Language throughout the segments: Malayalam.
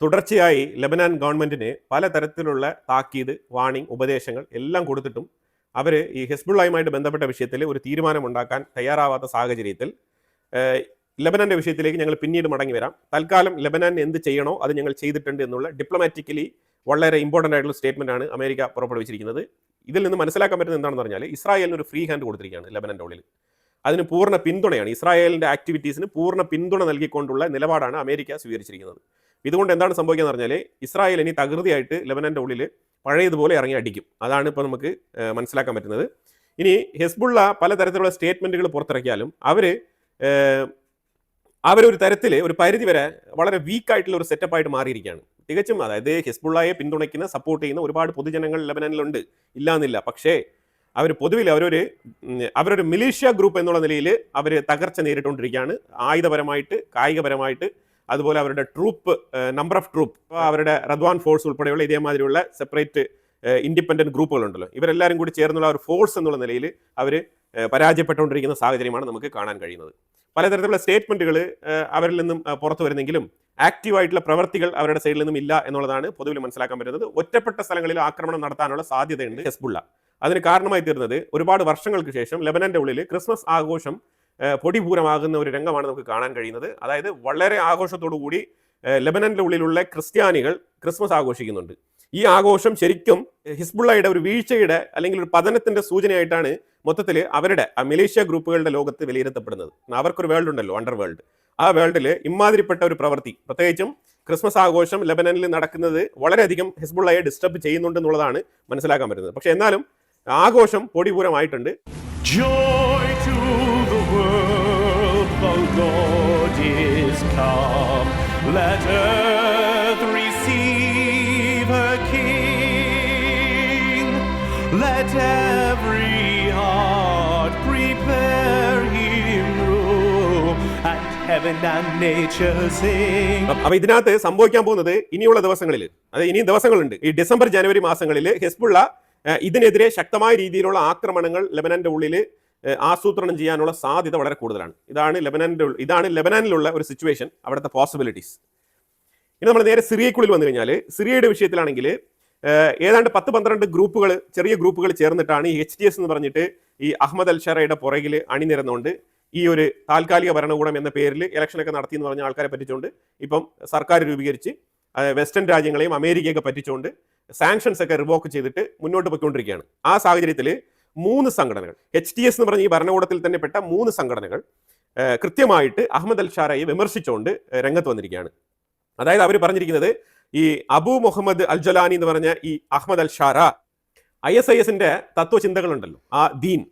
തുടർച്ചയായി ലബനാൻ ഗവൺമെന്റിന് പലതരത്തിലുള്ള താക്കീത് വാണിംഗ് ഉപദേശങ്ങൾ എല്ലാം കൊടുത്തിട്ടും അവർ ഈ ഹെസ്ബുള്ളയുമായിട്ട് ബന്ധപ്പെട്ട വിഷയത്തിൽ ഒരു തീരുമാനമുണ്ടാക്കാൻ തയ്യാറാവാത്ത സാഹചര്യത്തിൽ ലബനാന്റെ വിഷയത്തിലേക്ക് ഞങ്ങൾ പിന്നീട് മടങ്ങി വരാം. തൽക്കാലം ലബനാൻ എന്ത് ചെയ്യണോ അത് ഞങ്ങൾ ചെയ്തിട്ടുണ്ട് എന്നുള്ള ഡിപ്ലോമാറ്റിക്കലി വളരെ ഇമ്പോർട്ടന്റ് ആയിട്ടുള്ള സ്റ്റേറ്റ്മെന്റ് ആണ് അമേരിക്ക പുറപ്പെടുവിച്ചിരിക്കുന്നത്. ഇതിൽ നിന്ന് മനസ്സിലാക്കാൻ പറ്റുന്നത് എന്താണെന്ന് പറഞ്ഞാൽ ഇസ്രായേലിന് ഒരു ഫ്രീ ഹാൻഡ് കൊടുത്തിരിക്കുകയാണ് ലബനന്റെ ഉള്ളിൽ. അതിന് പൂർണ പിന്തുണയാണ് ഇസ്രായേലിന്റെ ആക്ടിവിറ്റീസിന് പൂർണ പിന്തുണ നൽകിക്കൊണ്ടുള്ള നിലപാടാണ് അമേരിക്ക സ്വീകരിച്ചിരിക്കുന്നത്. ഇതുകൊണ്ട് എന്താണ് സംഭവിക്കുക പറഞ്ഞാൽ ഇസ്രായേൽ ഇനി തകൃതിയായിട്ട് ലെബനന്റെ ഉള്ളിൽ പഴയതുപോലെ ഇറങ്ങി അടിക്കും. അതാണ് ഇപ്പോൾ നമുക്ക് മനസ്സിലാക്കാൻ പറ്റുന്നത്. ഇനി ഹെസ്ബുള്ള പലതരത്തിലുള്ള സ്റ്റേറ്റ്മെന്റുകൾ പുറത്തിറക്കിയാലും അവർ അവരൊരു തരത്തിൽ ഒരു പരിധി വരെ വളരെ വീക്കായിട്ടുള്ള ഒരു സെറ്റപ്പായിട്ട് മാറിയിരിക്കുകയാണ്. തികച്ചും അതായത് ഹിസ്ബുള്ളയെ പിന്തുണയ്ക്കുന്ന സപ്പോർട്ട് ചെയ്യുന്ന ഒരുപാട് പൊതുജനങ്ങൾ ലബനനിലുണ്ട്. ഇല്ലാന്നില്ല. പക്ഷേ അവർ പൊതുവിൽ അവരൊരു അവരൊരു മിലീഷ്യ ഗ്രൂപ്പ് എന്നുള്ള നിലയിൽ അവർ തകർച്ച നേരിട്ടുകൊണ്ടിരിക്കുകയാണ്. ആയുധപരമായിട്ട് കായികപരമായിട്ട് അതുപോലെ അവരുടെ ട്രൂപ്പ് നമ്പർ ഓഫ് ട്രൂപ്പ് അവരുടെ റദ്വാൻ ഫോഴ്സ് ഉൾപ്പെടെയുള്ള ഇതേമാതിരിയുള്ള സെപ്പറേറ്റ് ഇൻഡിപെൻഡന്റ് ഗ്രൂപ്പുകളുണ്ടല്ലോ ഇവരെല്ലാവരും കൂടി ചേർന്നുള്ള ഒരു ഫോഴ്സ് എന്നുള്ള നിലയിൽ അവർ പരാജയപ്പെട്ടുകൊണ്ടിരിക്കുന്ന സാഹചര്യമാണ് നമുക്ക് കാണാൻ കഴിയുന്നത്. പലതരത്തിലുള്ള സ്റ്റേറ്റ്മെന്റുകൾ അവരിൽ നിന്നും പുറത്തു വരുന്നെങ്കിലും ആക്റ്റീവായിട്ടുള്ള പ്രവർത്തികൾ അവരുടെ സൈഡിൽ നിന്നും ഇല്ല എന്നുള്ളതാണ് പൊതുവിൽ മനസ്സിലാക്കാൻ പറ്റുന്നത്. ഒറ്റപ്പെട്ട സ്ഥലങ്ങളിൽ ആക്രമണം നടത്താനുള്ള സാധ്യതയുണ്ട് ഹെസ്ബുള്ള. അതിന് കാരണമായി തീർന്നത് ഒരുപാട് വർഷങ്ങൾക്ക് ശേഷം ലെബനന്റെ ഉള്ളിൽ ക്രിസ്മസ് ആഘോഷം പൊടിപൂരമാകുന്ന ഒരു രംഗമാണ് നമുക്ക് കാണാൻ കഴിയുന്നത്. അതായത് വളരെ ആഘോഷത്തോടു കൂടി ലെബനന്റെ ഉള്ളിലുള്ള ക്രിസ്ത്യാനികൾ ക്രിസ്മസ് ആഘോഷിക്കുന്നുണ്ട്. ഈ ആഘോഷം ശരിക്കും ഹിസ്ബുള്ളയുടെ ഒരു വീഴ്ചയുടെ അല്ലെങ്കിൽ ഒരു പതനത്തിന്റെ സൂചനയായിട്ടാണ് മൊത്തത്തിൽ അവരുടെ ആ മലേഷ്യ ഗ്രൂപ്പുകളുടെ ലോകത്ത് വിലയിരുത്തപ്പെടുന്നത്. അവർക്കൊരു വേൾഡ് ഉണ്ടല്ലോ അണ്ടർ വേൾഡ് ആ വേൾഡിൽ ഇമാതിരിപ്പെട്ട ഒരു പ്രവൃത്തി. പ്രത്യേകിച്ചും ക്രിസ്മസ് ആഘോഷം ലെബനനിൽ നടക്കുന്നത് വളരെയധികം ഹിസ്ബുള്ളയെ ഡിസ്റ്റർബ് ചെയ്യുന്നുണ്ട് എന്നുള്ളതാണ് മനസ്സിലാക്കാൻ പറ്റുന്നത്. പക്ഷെ എന്നാലും ആഘോഷം പൊടിപൂരമായിട്ടുണ്ട്. Joy Lord is come. Let earth receive her King. Let every heart prepare him room, and heaven and nature sing. അപ്പൊ ഇതിനകത്ത് സംഭവിക്കാൻ പോകുന്നത് ഇനിയുള്ള ദിവസങ്ങളിൽ അത് ഇനിയും ദിവസങ്ങളുണ്ട് ഈ ഡിസംബർ ജനുവരി മാസങ്ങളിൽ ഹെസ്ബുള്ള ഇതിനെതിരെ ശക്തമായ രീതിയിലുള്ള ആക്രമണങ്ങൾ ലെബനന്റെ ഉള്ളിൽ ആസൂത്രണം ചെയ്യാനുള്ള സാധ്യത വളരെ കൂടുതലാണ്. ഇതാണ് ലെബനാനിന്റെ ഇതാണ് ലെബനാനിലുള്ള ഒരു സിറ്റുവേഷൻ അവിടുത്തെ പോസിബിലിറ്റീസ് ഇനി നമ്മൾ നേരെ സിറിയക്കുള്ളിൽ വന്നു കഴിഞ്ഞാൽ സിറിയയുടെ വിഷയത്തിലാണെങ്കിൽ ഏതാണ്ട് പത്ത് പന്ത്രണ്ട് ഗ്രൂപ്പുകൾ ചെറിയ ഗ്രൂപ്പുകൾ ചേർന്നിട്ടാണ് ഈ എച്ച് ഡി എസ് എന്ന് പറഞ്ഞിട്ട് ഈ അഹമ്മദ് അൽ ഷറയുടെ പുറകിൽ അണിനിരന്നുകൊണ്ട് ഈ ഒരു താൽക്കാലിക ഭരണകൂടം എന്ന പേരിൽ ഇലക്ഷനൊക്കെ നടത്തി എന്ന് പറഞ്ഞ ആൾക്കാരെ പറ്റിച്ചുകൊണ്ട് ഇപ്പം സർക്കാർ രൂപീകരിച്ച് വെസ്റ്റേൺ രാജ്യങ്ങളെയും അമേരിക്കയൊക്കെ പറ്റിച്ചുകൊണ്ട് സാങ്ഷൻസ് ഒക്കെ റിവോക്ക് ചെയ്തിട്ട് മുന്നോട്ട് പോയിക്കൊണ്ടിരിക്കുകയാണ്. ആ സാഹചര്യത്തിൽ മൂന്ന് സംഘടനകൾ. എച്ച് ടി എസ് എന്ന് പറഞ്ഞ ഈ ഭരണകൂടത്തിൽ തന്നെ പെട്ട മൂന്ന് സംഘടനകൾ കൃത്യമായിട്ട് അഹമ്മദ് അൽ ഷാറയെ വിമർശിച്ചുകൊണ്ട് രംഗത്ത് വന്നിരിക്കുകയാണ്. അതായത് അവർ പറഞ്ഞിരിക്കുന്നത് ഈ അബു മുഹമ്മദ് അൽ ജലാനി എന്ന് പറഞ്ഞ ഈ Ahmed al Sharaa I S I എസിന്റെ തത്വചിന്തകളുണ്ടല്ലോ ആ ദീൻ.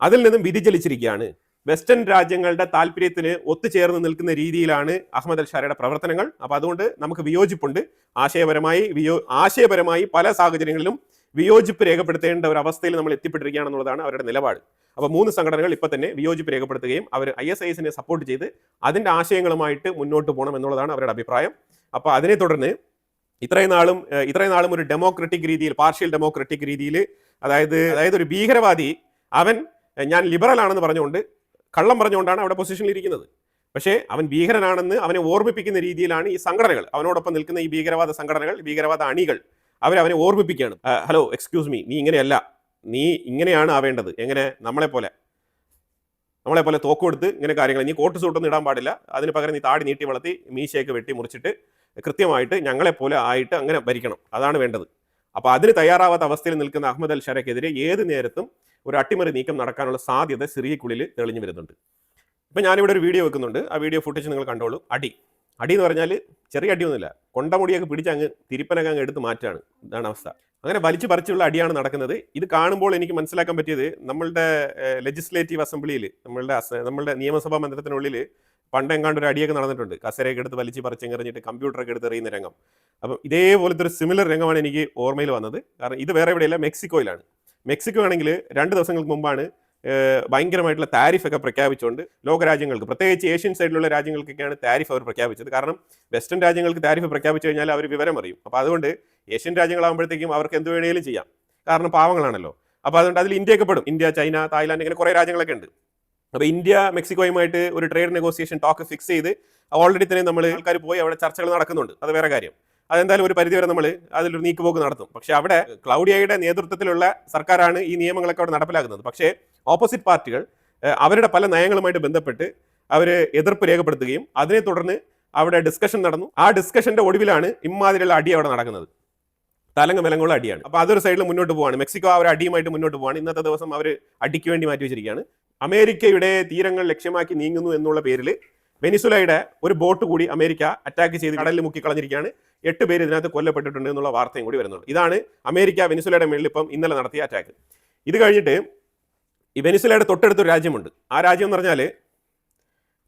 അതിൽ നിന്നും വ്യതിചലിച്ചിരിക്കുകയാണ്. വെസ്റ്റേൺ രാജ്യങ്ങളുടെ താല്പര്യത്തിന് ഒത്തുചേർന്ന് നിൽക്കുന്ന രീതിയിലാണ് അഹമ്മദ് അൽ ഷാരയുടെ പ്രവർത്തനങ്ങൾ. അപ്പൊ അതുകൊണ്ട് നമുക്ക് വിയോജിപ്പുണ്ട്. ആശയപരമായി വിയോ ആശയപരമായി പല സാഹചര്യങ്ങളിലും വിയോജിപ്പ് രേഖപ്പെടുത്തേണ്ട ഒരു അവസ്ഥയിൽ നമ്മൾ എത്തിപ്പെട്ടിരിക്കുകയാണെന്നുള്ളതാണ് അവരുടെ നിലപാട്. അപ്പോൾ മൂന്ന് സംഘടനകൾ ഇപ്പോൾ തന്നെ വിയോജിപ്പ് രേഖപ്പെടുത്തുകയും അവർ ഐ എസ് ഐ എസിനെ സപ്പോർട്ട് ചെയ്ത് അതിന്റെ ആശയങ്ങളുമായിട്ട് മുന്നോട്ട് പോകണം എന്നുള്ളതാണ് അവരുടെ അഭിപ്രായം. അപ്പോൾ അതിനെ തുടർന്ന് ഇത്രയും നാളും ഇത്രയും നാളും ഒരു ഡെമോക്രറ്റിക് രീതിയിൽ പാർഷ്യൽ ഡെമോക്രറ്റിക് രീതിയിൽ അതായത് അതായത് ഒരു ഭീകരവാദി അവൻ ഞാൻ ലിബറൽ ആണെന്ന് പറഞ്ഞുകൊണ്ട് കള്ളം പറഞ്ഞുകൊണ്ടാണ് അവിടെ പൊസിഷനിൽ ഇരിക്കുന്നത്. പക്ഷേ അവൻ ഭീകരനാണെന്ന് അവനെ ഓർമ്മിപ്പിക്കുന്ന രീതിയിലാണ് ഈ സംഘടനകൾ. അവനോടൊപ്പം നിൽക്കുന്ന ഈ ഭീകരവാദ സംഘടനകൾ ഭീകരവാദ അണികൾ അവർ അവനെ ഓർമ്മിപ്പിക്കുകയാണ് ഹലോ എക്സ്ക്യൂസ് മീ നീ ഇങ്ങനെയല്ല. നീ ഇങ്ങനെയാണ് ആവേണ്ടത്. എങ്ങനെ? നമ്മളെ പോലെ നമ്മളെ പോലെ തോക്ക് കൊടുത്ത് ഇങ്ങനെ കാര്യങ്ങൾ. നീ കോട്ട് സൂട്ടൊന്നും ഇടാൻ പാടില്ല. അതിന് പകരം നീ താടി നീട്ടി വളർത്തി മീശയൊക്കെ വെട്ടി മുറിച്ചിട്ട് കൃത്യമായിട്ട് ഞങ്ങളെപ്പോലെ ആയിട്ട് അങ്ങനെ ഭരിക്കണം. അതാണ് വേണ്ടത്. അപ്പോൾ അതിന് തയ്യാറാവാത്ത അവസ്ഥയിൽ നിൽക്കുന്ന അഹമ്മദ് അൽ ഷറയ്ക്കെതിരെ ഏത് നേരത്തും ഒരു അട്ടിമറി നീക്കം നടക്കാനുള്ള സാധ്യത സിറിയക്കുള്ളിൽ തെളിഞ്ഞു വരുന്നുണ്ട്. ഇപ്പം ഞാനിവിടെ ഒരു വീഡിയോ വെക്കുന്നുണ്ട്. ആ വീഡിയോ ഫുട്ടേജ് നിങ്ങൾ കണ്ടോളൂ. അടി. അടി എന്ന് പറഞ്ഞാൽ ചെറിയ അടിയൊന്നുമില്ല. കൊണ്ടമുടിയൊക്കെ പിടിച്ച് അങ്ങ് തിരിപ്പനൊക്കെ അങ്ങ് എടുത്ത് മാറ്റാണ്. ഇതാണ് അവസ്ഥ. അങ്ങനെ വലിച്ചു പറിച്ചുള്ള അടിയാണ് നടക്കുന്നത്. ഇത് കാണുമ്പോൾ എനിക്ക് മനസ്സിലാക്കാൻ പറ്റിയത് നമ്മളുടെ ലെജിസ്ലേറ്റീവ് അസംബ്ലിയിൽ നമ്മളുടെ നമ്മളുടെ നിയമസഭാ മന്ദിരത്തിനുള്ളിൽ പണ്ടെങ്ങാണ്ട് ഒരു അടിയൊക്കെ നടന്നിട്ടുണ്ട്. കസരയൊക്കെ എടുത്ത് വലിച്ചു പറിച്ചെറിഞ്ഞിട്ട് കമ്പ്യൂട്ടറൊക്കെ എടുത്ത് എറിയുന്ന രംഗം. അപ്പം ഇതേപോലത്തെ ഒരു സിമിലർ രംഗമാണ് എനിക്ക് ഓർമ്മയിൽ വന്നത്. കാരണം ഇത് വേറെ എവിടെയല്ല മെക്സിക്കോയിലാണ്. മെക്സിക്കോ ആണെങ്കിൽ രണ്ട് ദിവസങ്ങൾക്ക് മുമ്പാണ് ഭയങ്കരമായിട്ടുള്ള താരിഫ് ഒക്കെ പ്രഖ്യാപിച്ചുകൊണ്ട് ലോകരാജ്യങ്ങൾക്ക് പ്രത്യേകിച്ച് ഏഷ്യൻ സൈഡിലുള്ള രാജ്യങ്ങൾക്കൊക്കെയാണ് താരിഫ് അവർ പ്രഖ്യാപിച്ചത്. കാരണം വെസ്റ്റേൺ രാജ്യങ്ങൾക്ക് താരിഫ് പ്രഖ്യാപിച്ചു കഴിഞ്ഞാൽ അവർ വിവരം അറിയും. അപ്പോൾ അതുകൊണ്ട് ഏഷ്യൻ രാജ്യങ്ങളാകുമ്പോഴത്തേക്കും അവർക്ക് എന്ത് വേണേലും ചെയ്യാം. കാരണം പാവങ്ങളാണല്ലോ. അപ്പോൾ അതുകൊണ്ട് അതിൽ ഇന്ത്യയൊക്കെ പെടും. ഇന്ത്യ ചൈന തായ്ലാൻഡ് ഇങ്ങനെ കുറേ രാജ്യങ്ങളൊക്കെ ഉണ്ട്. അപ്പോൾ ഇന്ത്യ മെക്സിക്കോയുമായിട്ട് ഒരു ട്രേഡ് നെഗോസിയേഷൻ ടോക്ക് ഫിക്സ് ചെയ്ത് ഓൾറെഡി തന്നെ നമ്മൾ ആൾക്കാർ പോയി അവിടെ ചർച്ചകൾ നടക്കുന്നുണ്ട്. അത് വേറെ കാര്യം. അതെന്തായാലും ഒരു പരിധിവരെ നമ്മൾ അതിലൊരു നീക്കുപോക്ക് നടത്തും. പക്ഷെ അവിടെ ക്ലൗഡിയയുടെ നേതൃത്വത്തിലുള്ള സർക്കാരാണ് ഈ നിയമങ്ങളൊക്കെ അവിടെ നടപ്പിലാക്കുന്നത്. പക്ഷേ ഓപ്പോസിറ്റ് പാർട്ടികൾ അവരുടെ പല നയങ്ങളുമായിട്ട് ബന്ധപ്പെട്ട് അവർ എതിർപ്പ് രേഖപ്പെടുത്തുകയും അതിനെ തുടർന്ന് അവിടെ ഡിസ്കഷൻ നടന്നു. ആ ഡിസ്കഷന്റെ ഒടുവിലാണ് ഇമാതിരിയുള്ള അടി അവിടെ നടക്കുന്നത്. തലങ്ങ മെലങ്ങുള്ള അടിയാണ്. അപ്പോൾ അതൊരു സൈഡിൽ മുന്നോട്ട് പോവാണ്. മെക്സിക്കോ അവർ അടിയുമായിട്ട് മുന്നോട്ട് പോവാണ്. ഇന്നത്തെ ദിവസം അവർ അടിക്ക് വേണ്ടി മാറ്റി വെച്ചിരിക്കുകയാണ് അമേരിക്കയുടെ തീരങ്ങൾ ലക്ഷ്യമാക്കി നീങ്ങുന്നു എന്നുള്ള പേരിൽ വെനിസുലയുടെ ഒരു ബോട്ട് കൂടി അമേരിക്ക അറ്റാക്ക് ചെയ്ത് കടലിൽ മുക്കി കളഞ്ഞിരിക്കുകയാണ്. എട്ട് പേര് ഇതിനകത്ത് കൊല്ലപ്പെട്ടിട്ടുണ്ട് എന്നുള്ള വാർത്തയും കൂടി വരുന്നുണ്ട്. ഇതാണ് അമേരിക്ക വെനിസുലയുടെ മേളിൽ ഇപ്പം ഇന്നലെ നടത്തിയ അറ്റാക്ക് ഇത് കഴിഞ്ഞിട്ട് ഈ വെനിസുലയുടെ തൊട്ടടുത്തൊരു രാജ്യമുണ്ട്. ആ രാജ്യം എന്ന് പറഞ്ഞാൽ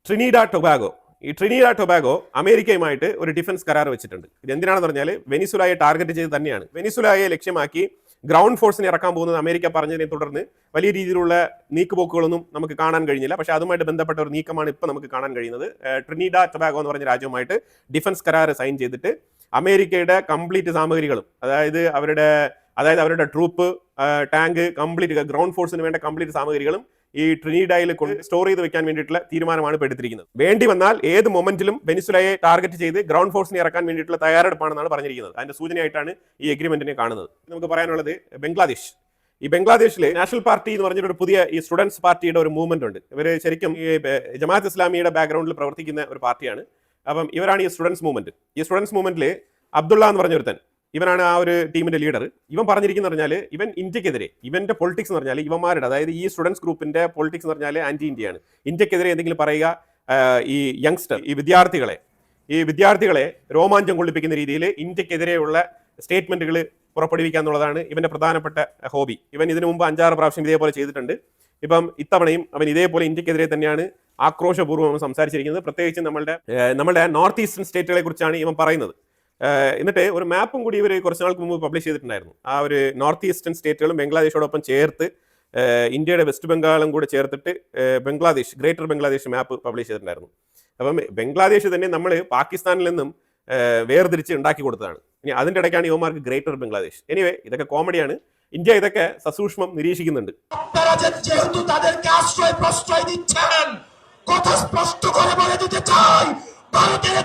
ട്രിനീഡ ടൊബാഗോ ഈ ട്രിനീഡ ടൊബാഗോ അമേരിക്കയുമായിട്ട് ഒരു ഡിഫൻസ് കരാർ വെച്ചിട്ടുണ്ട്. ഇത് എന്തിനാണെന്ന് പറഞ്ഞാൽ വെനിസുലയെ ടാർഗറ്റ് ചെയ്ത് തന്നെയാണ്. വെനിസുലയെ ലക്ഷ്യമാക്കി ഗ്രൗണ്ട് ഫോഴ്സിനെ ഇറക്കാൻ പോകുന്നത് അമേരിക്ക പറഞ്ഞതിനെ തുടർന്ന് വലിയ രീതിയിലുള്ള നീക്കുപോക്കുകളൊന്നും നമുക്ക് കാണാൻ കഴിഞ്ഞില്ല. പക്ഷേ അതുമായിട്ട് ബന്ധപ്പെട്ട ഒരു നീക്കമാണ് ഇപ്പോൾ നമുക്ക് കാണാൻ കഴിയുന്നത്. ട്രിനിഡ ടൊബാഗോ എന്ന് പറഞ്ഞ രാജ്യവുമായിട്ട് ഡിഫൻസ് കരാർ സൈൻ ചെയ്തിട്ട് അമേരിക്കയുടെ കംപ്ലീറ്റ് സാമഗ്രികളും അതായത് അവരുടെ അതായത് അവരുടെ ട്രൂപ്പ് ടാങ്ക് കംപ്ലീറ്റ് ഗ്രൗണ്ട് ഫോഴ്സിന് വേണ്ട കംപ്ലീറ്റ് സാമഗ്രികളും ഈ ട്രിനിഡായിൽ സ്റ്റോർ ചെയ്ത് വെക്കാൻ വേണ്ടിയിട്ടുള്ള തീരുമാനമാണ് ഇപ്പോൾ എടുത്തിരിക്കുന്നത്. വേണ്ടി വന്നാൽ ഏത് മൊമെന്റിലും വെനിസുലയെ ടാർഗറ്റ് ചെയ്ത് ഗ്രൗണ്ട് ഫോഴ്സിനെ ഇറക്കാൻ വേണ്ടിയിട്ടുള്ള തയ്യാറെടുപ്പാണെന്നാണ് പറഞ്ഞിരിക്കുന്നത്. അതിന്റെ സൂചനയായിട്ടാണ് ഈ അഗ്രിമെന്റിനെ കാണുന്നത്. നമുക്ക് പറയാനുള്ളത് ബംഗ്ലാദേശ്. ഈ ബംഗ്ലാദേശിലെ നാഷണൽ പാർട്ടി എന്ന് പറഞ്ഞിട്ട് പറഞ്ഞൊരു പുതിയ ഈ സ്റ്റുഡൻസ് പാർട്ടിയുടെ ഒരു മൂവ്മെന്റ് ഉണ്ട്. ഇവർ ശരിക്കും ഈ ജമാഅത്ത് ഇസ്ലാമിയുടെ ബാക്ക്ഗ്രൗണ്ടിൽ പ്രവർത്തിക്കുന്ന ഒരു പാർട്ടിയാണ്. അപ്പം ഇവരാണ് ഈ സ്റ്റുഡൻസ് മൂവ്മെന്റ് ഈ സ്റ്റുഡൻസ് മൂവ്മെന്റിൽ അബ്ദുള്ള എന്ന് പറഞ്ഞ ഒരുത്തൻ ഇവനാണ് ആ ഒരു ടീമിന്റെ ലീഡർ. ഇവൻ പറഞ്ഞിരിക്കുന്ന പറഞ്ഞാൽ ഇവൻ ഇന്ത്യക്കെതിരെ ഇവന്റെ പൊളിറ്റിക്സ് എന്ന് പറഞ്ഞാൽ ഇവന്മാരുടെ അതായത് ഈ സ്റ്റുഡൻസ് ഗ്രൂപ്പിന്റെ പൊളിറ്റിക്സ് എന്ന് പറഞ്ഞാൽ ആന്റി ഇന്ത്യ ആണ് ഇന്ത്യക്കെതിരെ എന്തെങ്കിലും പറയുക ഈ യങ്സ്റ്റർ ഈ വിദ്യാർത്ഥികളെ ഈ വിദ്യാർത്ഥികളെ രോമാഞ്ചം കൊള്ളിപ്പിക്കുന്ന രീതിയിൽ ഇന്ത്യക്കെതിരെയുള്ള സ്റ്റേറ്റ്മെന്റുകൾ പുറപ്പെടുവിക്കുക എന്നുള്ളതാണ് ഇവന്റെ പ്രധാനപ്പെട്ട ഹോബി ഇവൻ ഇതിനു മുമ്പ് അഞ്ചാറ് പ്രാവശ്യം ഇതേപോലെ ചെയ്തിട്ടുണ്ട്. ഇപ്പം ഇത്തവണയും അവൻ ഇതേപോലെ ഇന്ത്യക്കെതിരെ തന്നെയാണ് ആക്രോശപൂർവം സംസാരിച്ചിരിക്കുന്നത്. പ്രത്യേകിച്ച് നമ്മളുടെ നമ്മളുടെ നോർത്ത് ഈസ്റ്റേൺ സ്റ്റേറ്റുകളെ കുറിച്ചാണ് ഇവൻ പറയുന്നത്. എന്നിട്ട് ഒരു മാപ്പും കൂടി ഇവർ കുറച്ച് നാൾക്ക് മുമ്പ് പബ്ലിഷ് ചെയ്തിട്ടുണ്ടായിരുന്നു. ആ ഒരു നോർത്ത് ഈസ്റ്റേൺ സ്റ്റേറ്റുകളും ബംഗ്ലാദേശോടൊപ്പം ചേർത്ത് ഇന്ത്യയുടെ വെസ്റ്റ് ബംഗാളും കൂടെ ചേർത്തിട്ട് Bangladesh greater Bangladesh map publish ചെയ്തിട്ടുണ്ടായിരുന്നു. അപ്പം ബംഗ്ലാദേശ് തന്നെ നമ്മൾ പാകിസ്ഥാനിൽ നിന്നും വേർതിരിച്ച് ഉണ്ടാക്കി കൊടുത്തതാണ്. ഇനി അതിന്റെ ഇടയ്ക്കാണ് യുവമാർക്ക് ഗ്രേറ്റർ ബംഗ്ലാദേശ്. എനിവേ ഇതൊക്കെ കോമഡിയാണ് ഇന്ത്യ ഇതൊക്കെ സസൂക്ഷ്മം നിരീക്ഷിക്കുന്നുണ്ട്. কথা স্পষ্ট করে বলে দিতে চাই ভারতের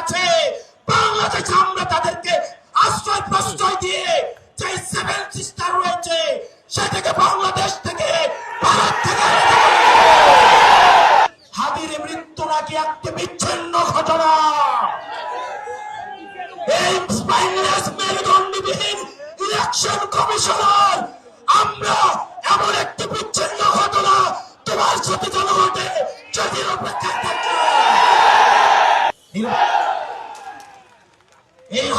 আছে বাংলাদেশে আমরা তাদেরকে আশ্রয় প্রশ্রয় দিয়ে যে সেভেন সিস্টার রয়েছে সেটাকে বাংলাদেশ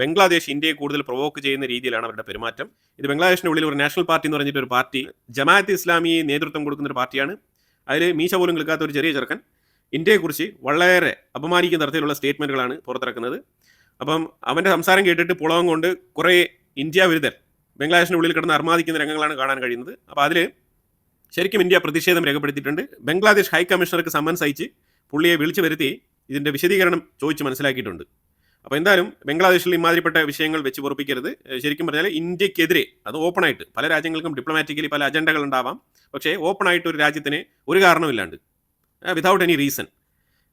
ബംഗ്ലാദേശ് ഇന്ത്യയെ കൂടുതൽ പ്രൊവോക്ക് ചെയ്യുന്ന രീതിയിലാണ് അവരുടെ പെരുമാറ്റം. ഇത് ബംഗ്ലാദേശിന്റെ ഉള്ളിൽ ഒരു നാഷണൽ പാർട്ടി എന്ന് പറഞ്ഞിട്ട് ഒരു പാർട്ടി ജമാഅത്ത് ഇസ്ലാമി നേതൃത്വം കൊടുക്കുന്ന ഒരു പാർട്ടിയാണ്. അതിൽ മീശ പോലും കേൾക്കാത്ത ഒരു ചെറിയ ചെറുക്കൻ. ഇന്ത്യയെക്കുറിച്ച് വളരെ അപമാനിക്കുന്ന തരത്തിലുള്ള സ്റ്റേറ്റ്മെന്റുകളാണ് പുറത്തിറക്കുന്നത്. അപ്പം അവന്റെ സംസാരം കേട്ടിട്ട് പുളകം കൊണ്ട് കുറേ ഇന്ത്യ വിരുദ്ധർ ബംഗ്ലാദേശിന്റെ ഉള്ളിൽ കിടന്ന് അർമാദിക്കുന്ന രംഗങ്ങളാണ് കാണാൻ കഴിയുന്നത്. അപ്പോൾ അതിൽ ശരിക്കും ഇന്ത്യ പ്രതിഷേധം രേഖപ്പെടുത്തിയിട്ടുണ്ട്. ബംഗ്ലാദേശ് ഹൈക്കമ്മീഷണർക്ക് സമ്മൻസ് അയച്ച് പുള്ളിയെ വിളിച്ചു വരുത്തി ഇതിന്റെ വിശദീകരണം ചോദിച്ച് മനസ്സിലാക്കിയിട്ടുണ്ട്. അപ്പോൾ എന്തായാലും ബംഗ്ലാദേശിൽ ഇമാതിരിപ്പെട്ട വിഷയങ്ങൾ വെച്ച് പൊറപ്പിക്കരുത്. ശരിക്കും പറഞ്ഞാൽ ഇന്ത്യക്കെതിരെ അത് ഓപ്പണായിട്ട് പല രാജ്യങ്ങൾക്കും ഡിപ്ലോമാറ്റിക്കലി പല അജണ്ടകൾ ഉണ്ടാവാം. പക്ഷേ ഓപ്പണായിട്ട് ഒരു രാജ്യത്തിന് ഒരു കാരണമില്ലാണ്ട് വിതൗട്ട് എനി റീസൺ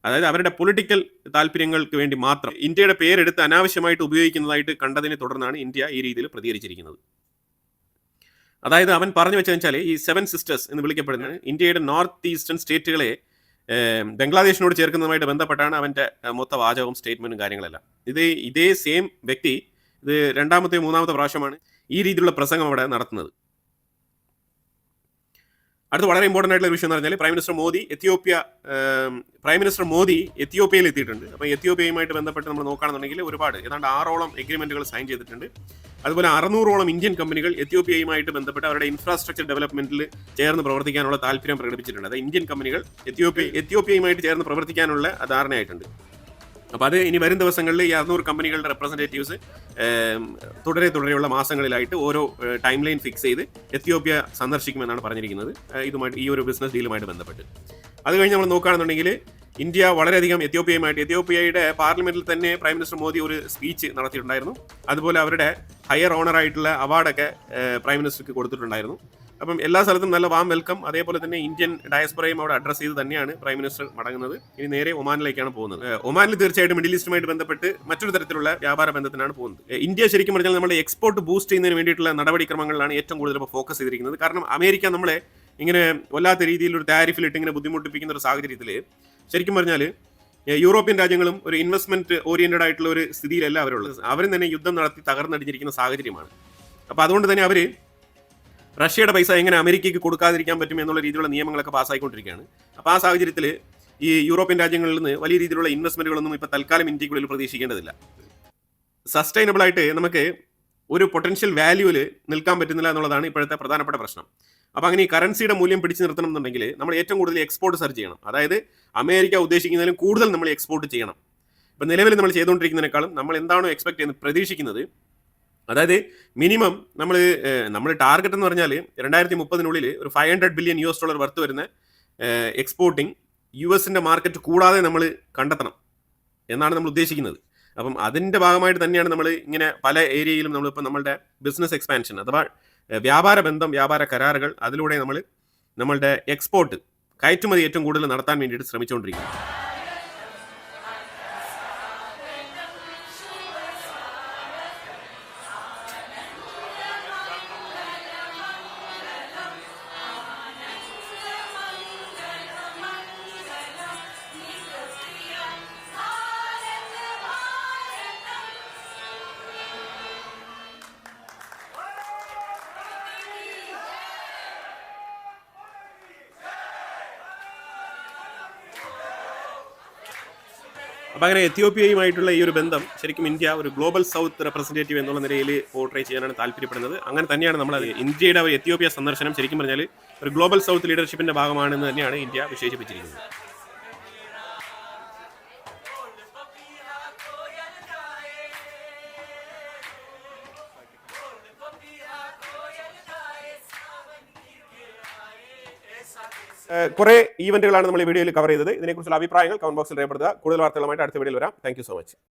അതായത് അവരുടെ പൊളിറ്റിക്കൽ താല്പര്യങ്ങൾക്ക് വേണ്ടി മാത്രം ഇന്ത്യയുടെ പേരെടുത്ത് അനാവശ്യമായിട്ട് ഉപയോഗിക്കുന്നതായിട്ട് കണ്ടതിനെ തുടർന്നാണ് ഇന്ത്യ ഈ രീതിയിൽ പ്രതികരിച്ചിരിക്കുന്നത്. അതായത് അവൻ പറഞ്ഞു വെച്ചാൽ ഈ സെവൻ സിസ്റ്റേഴ്സ് എന്ന് വിളിക്കപ്പെടുന്ന ഇന്ത്യയുടെ നോർത്ത് ഈസ്റ്റേൺ സ്റ്റേറ്റുകളെ ബംഗ്ലാദേശിനോട് ചേർക്കുന്നതുമായിട്ട് ബന്ധപ്പെട്ടാണ് അവന്റെ മൊത്ത വാചകവും സ്റ്റേറ്റ്മെന്റും കാര്യങ്ങളെല്ലാം. ഇത് ഇതേ സെയിം വ്യക്തി ഇത് രണ്ടാമത്തെ മൂന്നാമത്തെ പ്രാവശ്യമാണ് ഈ രീതിയിലുള്ള പ്രസംഗം അവിടെ നടത്തുന്നത്. അടുത്ത വളരെ ഇമ്പോർട്ടന്റ് ആയിട്ടുള്ള വിഷയം എന്ന് പറഞ്ഞാൽ prime minister Modi Ethiopia prime minister Modi എത്യോപ്യയിൽ എത്തിയിട്ടുണ്ട് അപ്പോൾ എത്യോപ്യയുമായിട്ട് ബന്ധപ്പെട്ട് നമ്മൾ നോക്കുകയാണെന്നുണ്ടെങ്കിൽ ഒരുപാട് ഏതാണ്ട് ആറോളം എഗ്രിമെന്റുകൾ സൈൻ ചെയ്തിട്ടുണ്ട്. അതുപോലെ അറുന്നൂറോളം ഇന്ത്യൻ കമ്പനികൾ എത്യോപ്യയുമായിട്ട് ബന്ധപ്പെട്ട് അവരുടെ ഇൻഫ്രാസ്ട്രക്ചർ ഡെവലപ്മെന്റിൽ ചേർന്ന് പ്രവർത്തിക്കാനുള്ള താല്പര്യം പ്രകടിപ്പിച്ചിട്ടുണ്ട്. അത് ഇന്ത്യൻ കമ്പനികൾ എത്യോപ്യ എത്യോപ്യയുമായിട്ട് ചേർന്ന് പ്രവർത്തിക്കാനുള്ള ധാരണയായിട്ടുണ്ട്. അപ്പോൾ അത് ഇനി വരും ദിവസങ്ങളിൽ ഈ അറുന്നൂറ് കമ്പനികളുടെ റെപ്രസെന്റേറ്റീവ്സ് തുടരെ തുടരെയുള്ള മാസങ്ങളിലായിട്ട് ഓരോ ടൈം ലൈൻ ഫിക്സ് ചെയ്ത് എത്യോപ്യ സന്ദർശിക്കുമെന്നാണ് പറഞ്ഞിരിക്കുന്നത്. ഇതുമായിട്ട് ഈ ഒരു ബിസിനസ് ഡീലുമായിട്ട് ബന്ധപ്പെട്ട്. അത് കഴിഞ്ഞ് നമ്മൾ നോക്കുകയാണെന്നുണ്ടെങ്കിൽ ഇന്ത്യ വളരെയധികം എത്യോപ്യയുമായിട്ട് എത്യോപ്യയുടെ പാർലമെന്റിൽ തന്നെ പ്രൈം മിനിസ്റ്റർ മോദി ഒരു സ്പീച്ച് നടത്തിയിട്ടുണ്ടായിരുന്നു. അതുപോലെ അവരുടെ ഹയർ ഓണർ ആയിട്ടുള്ള അവാർഡൊക്കെ പ്രൈം മിനിസ്റ്റർക്ക് കൊടുത്തിട്ടുണ്ടായിരുന്നു. അപ്പം എല്ലാ സ്ഥലത്തും നല്ല വാം വെൽക്കം അതേപോലെ തന്നെ ഇന്ത്യൻ ഡയസ്പറയും അവിടെ അഡ്രസ്സ് ചെയ്ത് തന്നെയാണ് പ്രൈം മിനിസ്റ്റർ മടങ്ങുന്നത്. ഇനി നേരെ ഒമാനിലേക്കാണ് പോകുന്നത്. ഒമാനിൽ തീർച്ചയായിട്ടും മിഡിൽ ഈസ്റ്റുമായിട്ട് ബന്ധപ്പെട്ട് മറ്റൊരു തരത്തിലുള്ള വ്യാപാര ബന്ധത്തിനാണ് പോകുന്നത്. ഇന്ത്യ ശരിക്കും പറഞ്ഞാൽ നമ്മുടെ എക്സ്പോർട്ട് ബൂസ്റ്റ് ചെയ്യുന്നതിന് വേണ്ടിയിട്ടുള്ള നടപടിക്രമങ്ങളിലാണ് ഏറ്റവും കൂടുതൽ ഇപ്പോൾ ഫോക്കസ് ചെയ്തിരിക്കുന്നത്. കാരണം അമേരിക്ക നമ്മളെ ഇങ്ങനെ വല്ലാത്ത രീതിയിൽ ഒരു താരിഫിലിട്ട് ഇങ്ങനെ ബുദ്ധിമുട്ടിപ്പിക്കുന്ന ഒരു സാഹചര്യത്തിൽ ശരിക്കും പറഞ്ഞാൽ യൂറോപ്യൻ രാജ്യങ്ങളും ഒരു ഇൻവെസ്റ്റ്മെന്റ് ഓറിയന്റഡ് ആയിട്ടുള്ള ഒരു സ്ഥിതിയിലല്ല അവരുള്ളത്. അവരും തന്നെ യുദ്ധം നടത്തി തകർന്നടിഞ്ഞിരിക്കുന്ന സാഹചര്യമാണ്. അപ്പോൾ അതുകൊണ്ട് തന്നെ അവർ റഷ്യയുടെ പൈസ എങ്ങനെ അമേരിക്കയ്ക്ക് കൊടുക്കാതിരിക്കാൻ പറ്റും എന്നുള്ള രീതിയിലുള്ള നിയമങ്ങളൊക്കെ പാസ്സായിക്കൊണ്ടിരിക്കുകയാണ്. അപ്പോൾ ആ സാഹചര്യത്തിൽ ഈ യൂറോപ്യൻ രാജ്യങ്ങളിൽ നിന്ന് വലിയ രീതിയിലുള്ള ഇൻവെസ്റ്റ്മെന്റുകളൊന്നും ഇപ്പോൾ തൽക്കാലം ഇന്ത്യക്കുള്ളിൽ പ്രതീക്ഷിക്കേണ്ടതില്ല. സസ്റ്റൈനബിൾ ആയിട്ട് നമുക്ക് ഒരു പൊട്ടൻഷ്യൽ വാല്യൂവിൽ നിൽക്കാൻ പറ്റുന്നില്ല എന്നുള്ളതാണ് ഇപ്പോഴത്തെ പ്രധാനപ്പെട്ട പ്രശ്നം. അപ്പോൾ അങ്ങനെ ഈ കറൻസിയുടെ മൂല്യം പിടിച്ചു നിർത്തണം എന്നുണ്ടെങ്കിൽ നമ്മൾ ഏറ്റവും കൂടുതൽ എക്സ്പോർട്ട് സെർച്ച് ചെയ്യണം. അതായത് അമേരിക്ക ഉദ്ദേശിക്കുന്നതിലും കൂടുതൽ നമ്മൾ എക്സ്പോർട്ട് ചെയ്യണം. ഇപ്പം നിലവിൽ നമ്മൾ ചെയ്തുകൊണ്ടിരിക്കുന്നതിനേക്കാളും നമ്മൾ എന്താണോ എക്സ്പെക്ട് ചെയ്യുന്നത് പ്രതീക്ഷിക്കുന്നത്. അതായത് മിനിമം നമ്മൾ നമ്മൾ ടാർഗറ്റ് എന്ന് പറഞ്ഞാൽ രണ്ടായിരത്തി മുപ്പതിനുള്ളിൽ ഒരു five hundred billion U S dollar worth വരുന്ന എക്സ്പോർട്ടിങ് യു എസിന്റെ മാർക്കറ്റ് കൂടാതെ നമ്മൾ കണ്ടെത്തണം എന്നാണ് നമ്മൾ ഉദ്ദേശിക്കുന്നത്. അപ്പം അതിന്റെ ഭാഗമായിട്ട് തന്നെയാണ് നമ്മൾ ഇങ്ങനെ പല ഏരിയയിലും നമ്മളിപ്പോൾ നമ്മളുടെ ബിസിനസ് എക്സ്പാൻഷൻ അഥവാ വ്യാപാര ബന്ധം വ്യാപാര കരാറുകൾ അതിലൂടെ നമ്മൾ നമ്മളുടെ എക്സ്പോർട്ട് കയറ്റുമതി ഏറ്റവും കൂടുതൽ നടത്താൻ വേണ്ടിയിട്ട് ശ്രമിച്ചുകൊണ്ടിരിക്കുന്നത് അപ്പോൾ അങ്ങനെ എത്യോപ്യയുമായിട്ടുള്ള ഈ ഒരു ബന്ധം ശരിക്കും ഇന്ത്യ ഒരു ഗ്ലോബൽ സൗത്ത് റെപ്രസെന്റേറ്റീവ് എന്നുള്ള നിലയിൽ പോർട്രേ ചെയ്യാനാണ് താല്പര്യപ്പെടുന്നത്. അങ്ങനെ തന്നെയാണ് നമ്മൾ ഇന്ത്യയുടെ എത്യോപ്യ സന്ദർശനം ശരിക്കും പറഞ്ഞാൽ ഒരു ഗ്ലോബൽ സൗത്ത് ലീഡർഷിപ്പിന്റെ ഭാഗമാണെന്ന് തന്നെയാണ് ഇന്ത്യ വിശേഷിപ്പിച്ചിരിക്കുന്നത്. കുറെ ഇവന്റുകളാണ് നമ്മൾ ഈ വീഡിയോയിൽ കവർ ചെയ്തത്. ഇതിനെക്കുറിച്ചുള്ള അഭിപ്രായങ്ങൾ കമന്റ് ബോക്സിൽ രേഖപ്പെടുത്തുക. കൂടുതൽ വാർത്തകളുമായിട്ട് അടുത്ത വീഡിയോയിൽ വരാം. Thank so much